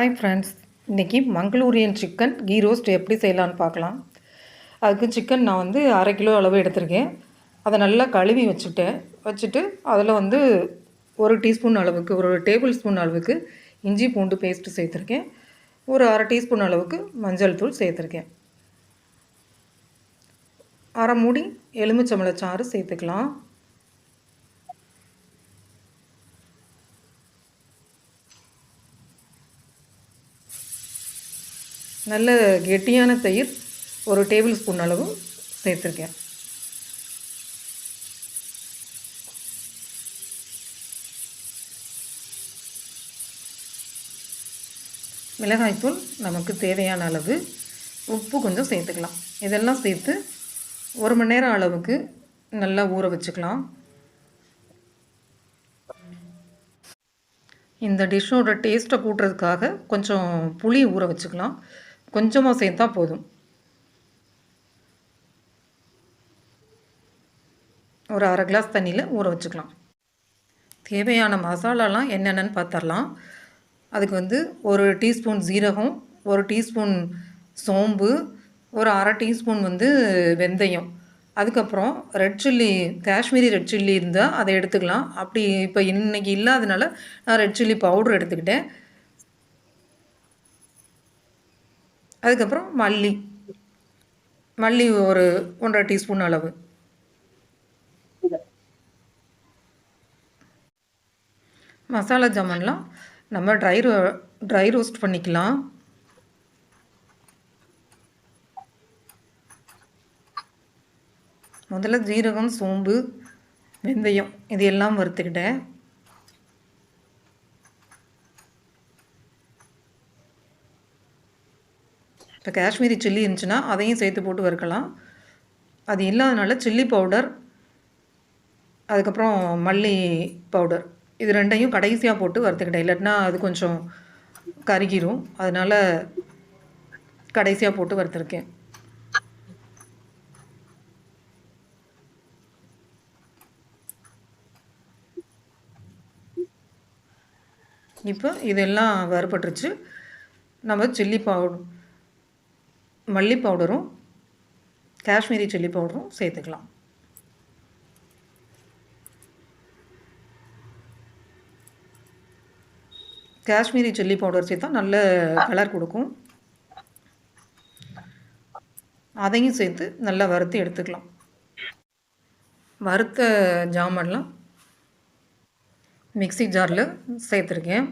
Hi friends இன்றைக்கி மங்களூரியன் chicken key roast எப்படி செய்யலான்னு பார்க்கலாம். அதுக்கு சிக்கன் நான் வந்து அரை கிலோ அளவு எடுத்திருக்கேன். அதை நல்லா கழுவி வச்சுட்டேன் வச்சுட்டு அதில் வந்து ஒரு டீஸ்பூன் அளவுக்கு ஒரு டேபிள் ஸ்பூன் அளவுக்கு இஞ்சி பூண்டு பேஸ்ட்டு சேர்த்துருக்கேன். ஒரு அரை டீஸ்பூன் அளவுக்கு மஞ்சள் தூள் சேர்த்துருக்கேன். அரை மூடி எலுமிச்சம்பழச்சாறு சேர்த்துக்கலாம். நல்ல கெட்டியான தயிர் ஒரு டேபிள் ஸ்பூன் அளவு சேர்த்துருக்கேன். மிளகாய்த்தூள் நமக்கு தேவையான அளவு உப்பு கொஞ்சம் சேர்த்துக்கலாம். இதெல்லாம் சேர்த்து ஒரு மணி நேரம் அளவுக்கு நல்லா ஊற வச்சுக்கலாம். இந்த டிஷ்ஷோட டேஸ்ட்டை கூட்டுறதுக்காக கொஞ்சம் புளி ஊற வச்சுக்கலாம். கொஞ்சமாக சேர்ந்தால் போதும். ஒரு அரை கிளாஸ் தண்ணியில் ஊற வச்சுக்கலாம். தேவையான மசாலாலாம் என்னென்னு பார்த்துடலாம் அதுக்கு வந்து ஒரு டீஸ்பூன் ஜீரகம் ஒரு டீஸ்பூன் சோம்பு ஒரு அரை டீஸ்பூன் வந்து வெந்தயம். அதுக்கப்புறம் red chilli Kashmiri red chilli இருந்தால் அதை எடுத்துக்கலாம். அப்படி இப்போ இன்றைக்கி இல்லாதனால நான் ரெட் சில்லி பவுடர் எடுத்துக்கிட்டேன். அதுக்கப்புறம் மல்லி. மல்லி ஒரு ஒன்றரை டீஸ்பூன் அளவு. மசாலா ஜாமான்லாம் நம்ம ட்ரை ரோ ட்ரை ரோஸ்ட் பண்ணிக்கலாம். முதல்ல ஜீரகம் சோம்பு வெந்தயம் இது எல்லாம் வறுத்துக்கிட்டேன். இப்போ காஷ்மீரி சில்லி இருந்துச்சுன்னா அதையும் சேர்த்து போட்டு வறுக்கலாம். அது இல்லாதனால சில்லி பவுடர் அதுக்கப்புறம் மல்லி பவுடர். இது ரெண்டையும் கடைசியாக போட்டு வறுத்துக்கிட்டேன். இல்லாட்டினா அது கொஞ்சம் கருகிரும். அதனால் கடைசியாக போட்டு வறுத்துருக்கேன். இப்போ இதெல்லாம் வறுபட்டுருச்சு. நம்ம சில்லி பவுடர் மல்லி பவுடரும் காஷ்மீரி சில்லி பவுடரும் சேர்த்துக்கலாம். காஷ்மீரி சில்லி பவுடர் சேர்த்தா நல்ல கலர் கொடுக்கும். அதையும் சேர்த்து நல்லா வறுத்து எடுத்துக்கலாம். வறுத்த ஜாமான்லாம் மிக்சி ஜாரில் சேர்த்துருக்கேன்.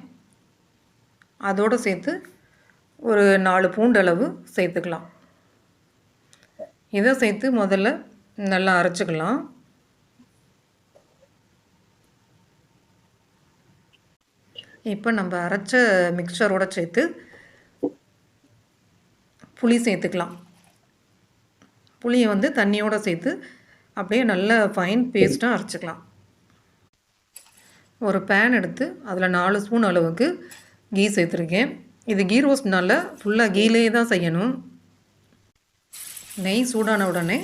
அதோடு சேர்த்து ஒரு நாலு பூண்டு அளவு சேர்த்துக்கலாம். இதை சேர்த்து முதல்ல நல்லா அரைச்சிக்கலாம். இப்போ நம்ம அரைச்ச மிக்சரோடு சேர்த்து புளி சேர்த்துக்கலாம். புளியை வந்து தண்ணியோடு சேர்த்து அப்படியே நல்ல ஃபைன் பேஸ்ட்டாக அரைச்சிக்கலாம். ஒரு பேன் எடுத்து அதில் நாலு ஸ்பூன் அளவுக்கு கீ சேர்த்துருக்கேன். இது கீ ரோஸ்ட்னால ஃபுல்லாக கீலே தான் செய்யணும். நெய் சூடான உடனே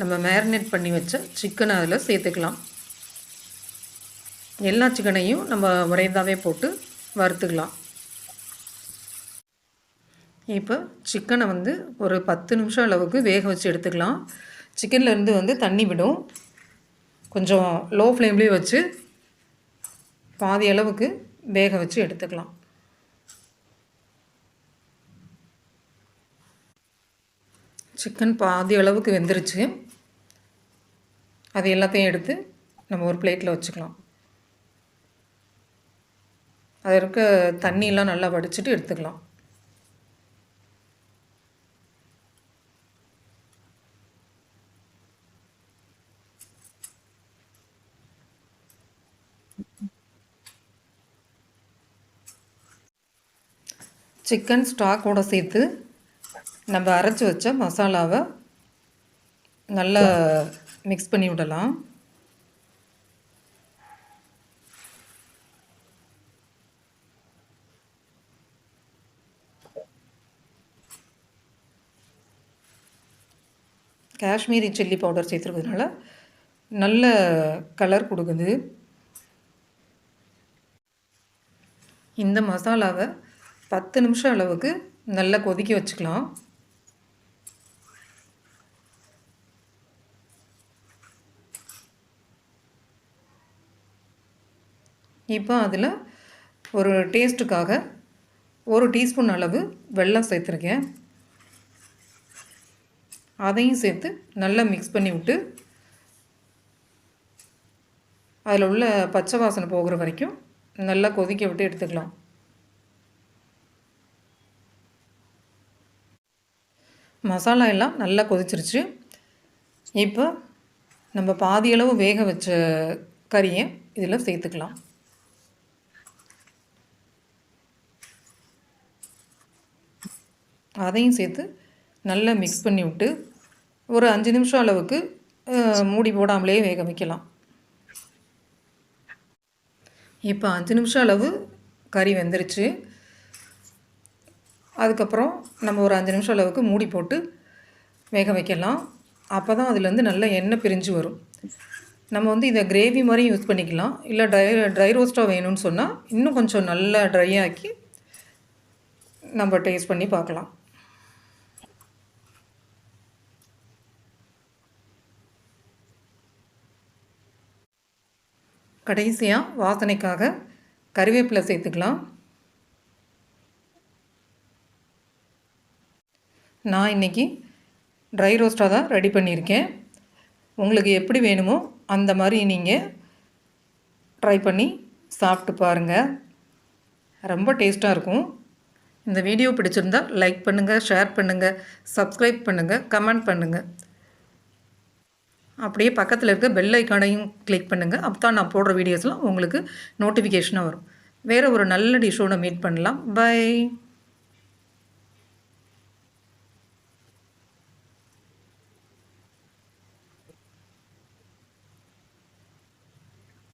நம்ம மேரினேட் பண்ணி வச்ச சிக்கனை அதில் சேர்த்துக்கலாம். எல்லா சிக்கனையும் நம்ம முறையதாகவே போட்டு வறுத்துக்கலாம். இப்போ சிக்கனை வந்து ஒரு பத்து நிமிஷம் அளவுக்கு வேக வச்சு எடுத்துக்கலாம். சிக்கன்லேருந்து வந்து தண்ணி விடும். கொஞ்சம் லோ ஃப்ளேம்லேயே வச்சு பாதி அளவுக்கு வேக வச்சு எடுத்துக்கலாம். சிக்கன் பாதி அளவுக்கு வெந்துருச்சு. அது எல்லாத்தையும் எடுத்து நம்ம ஒரு பிளேட்டில் வச்சுக்கலாம். அது இருக்க தண்ணியெலாம் நல்லா வடிச்சிட்டு எடுத்துக்கலாம். சிக்கன் ஸ்டாக்கோடு சேர்த்து நம்ம அரைச்சி வச்ச மசாலாவை நல்லா மிக்ஸ் பண்ணி விடலாம். காஷ்மீரி சில்லி பவுடர் சேர்த்துருக்கிறதுனால நல்ல கலர் கொடுக்குது. இந்த மசாலாவை பத்து நிமிஷம் அளவுக்கு நல்லா கொதிக்க வச்சுக்கலாம். இப்போ அதில் ஒரு டேஸ்ட்டுக்காக ஒரு டீஸ்பூன் அளவு வெல்லம் சேர்த்துருக்கேன். அதையும் சேர்த்து நல்லா மிக்ஸ் பண்ணி விட்டு அதில் உள்ள பச்சை வாசனை போகிற வரைக்கும் நல்லா கொதிக்க விட்டு எடுத்துக்கலாம். மசாலா எல்லாம் நல்லா கொதிச்சிருச்சு. இப்போ நம்ம பாதியளவு வேக வச்ச கறியை இதில் சேர்த்துக்கலாம். அதையும் சேர்த்து நல்லா மிக்ஸ் பண்ணி விட்டு ஒரு அஞ்சு நிமிஷம் அளவுக்கு மூடி போடாமலே வேக வைக்கலாம். இப்போ அஞ்சு நிமிஷம் அளவு கறி வெந்துருச்சு. அதுக்கப்புறம் நம்ம ஒரு அஞ்சு நிமிஷம் அளவுக்கு மூடி போட்டு வேக வைக்கலாம். அப்போ தான் அதுலேருந்து நல்ல எண்ணெய் பிரிஞ்சு வரும். நம்ம வந்து இதை கிரேவி மாதிரி யூஸ் பண்ணிக்கலாம். இல்லை ட்ரை ட்ரை ரோஸ்ட்டாக வேணும்னு சொன்னால் இன்னும் கொஞ்சம் நல்லா ட்ரை ஆக்கி நம்ம டேஸ்ட் பண்ணி பார்க்கலாம். கடைசியாக வாசனைக்காக கருவேப்பிலை சேர்த்துக்கலாம். நான் இன்றைக்கி ட்ரை ரோஸ்ட்டாக தான் ரெடி பண்ணியிருக்கேன். உங்களுக்கு எப்படி வேணுமோ அந்த மாதிரி நீங்கள் ட்ரை பண்ணி சாப்பிட்டு பாருங்கள் ரொம்ப டேஸ்ட்டாக இருக்கும். இந்த வீடியோ பிடிச்சிருந்தால் லைக் பண்ணுங்கள் ஷேர் பண்ணுங்கள் சப்ஸ்கிரைப் பண்ணுங்கள் கமெண்ட் பண்ணுங்கள் அப்படியே பக்கத்தில் இருக்க பெல் ஐக்கானையும் கிளிக் பண்ணுங்கள் அப்போ தான் நான் போடுற வீடியோஸ்லாம் உங்களுக்கு நோட்டிஃபிகேஷனாக வரும். வேறு ஒரு நல்ல டிஷ்ஷோட மீட் பண்ணலாம். பை